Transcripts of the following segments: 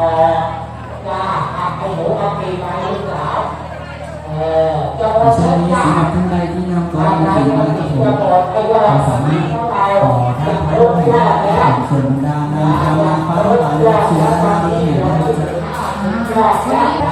ออกจ้าอับไปหมูอับปีไปลูกสาวเออเจ้าเออเชิญจ้าสำหรับท่านใดที่นำตัวทำมาไรถึงมัแล้นวครับผมจะบอกไปว่าเราสามารถขอท่านพระองค์ได้ส่วนบรรดานางรำนาฟ้าทั้งหลายและเชื้อราชแห่งราชใ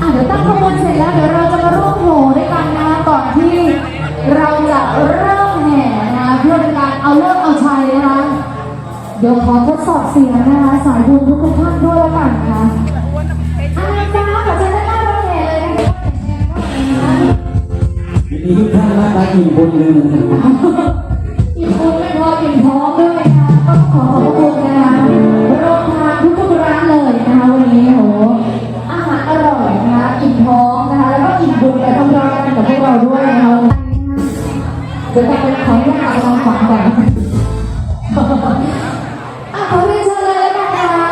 อะเดี๋ยวตั้งขบวนเสร็จแล้วเดี๋ยวเราจะมาร่วมโหด้วยกันนะคะก่อนที่เราจะเริ่มแห่นะคะเพื่อเป็นการเอาเลิกษ์เอาชัยนะคะเดี๋ยวขอทดสอบเสียงนะคะสายบุญทุกท่านด้วยแล้วกันนะคะอาจารย์ขอเชิญด้านหน้ารถแห่เลยนะคะมีทุกท่านมาตาอิ่มบุญเลยนะครับอิ่มบุญไม่พออิ่ม เราด้วยนะคะเดี๋ยวจะเป็นของที่เราลองฝังก่อนอะขอเรียนเชิญเลยแล้วกันนะคะ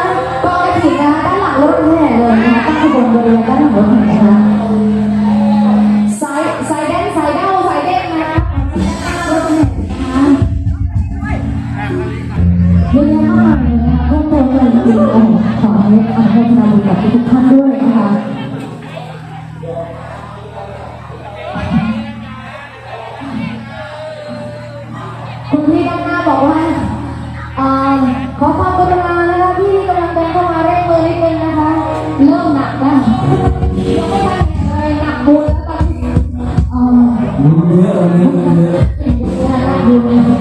กองกระถิ่นนะคะด้านหลังรถแห่เลยนะคะตั้งขบวนบริเวณด้านหลังรถแห่นะคะ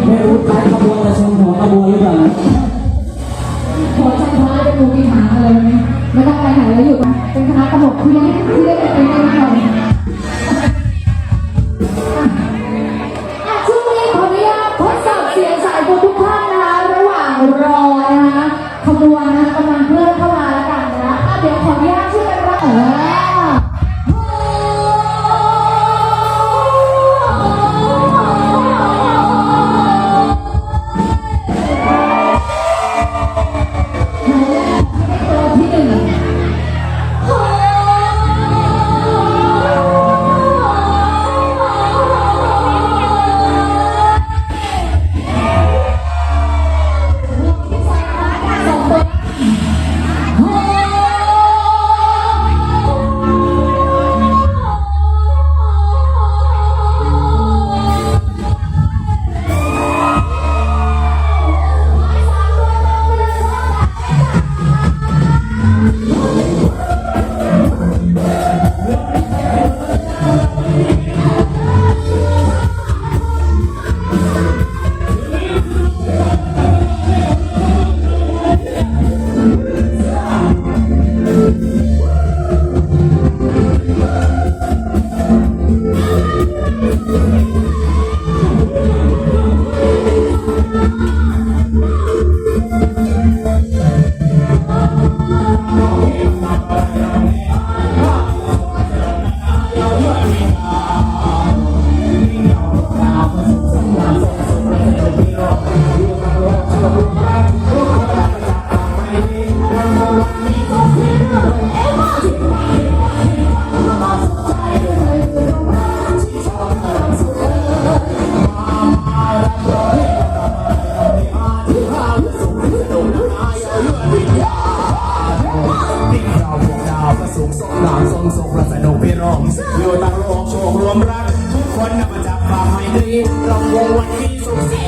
ไม่รู้ใครขบวนแต่ชมหัวขบวนหรือเปล่าหัวใจพระเป็นมูมีหางเลยไหมไม่ต้องไปไหนแล้วอยู่เป็นคณะตลกที่เล่นที่เล่นเป็นไปได้ไหมอะ สุขสงดาวทรงสุขประสนุกพี่รมอยู่ตั้งโลกโชครวมรัก ทุกคนนำมาจากความไม่ดีรำวงวันนี้สุขสี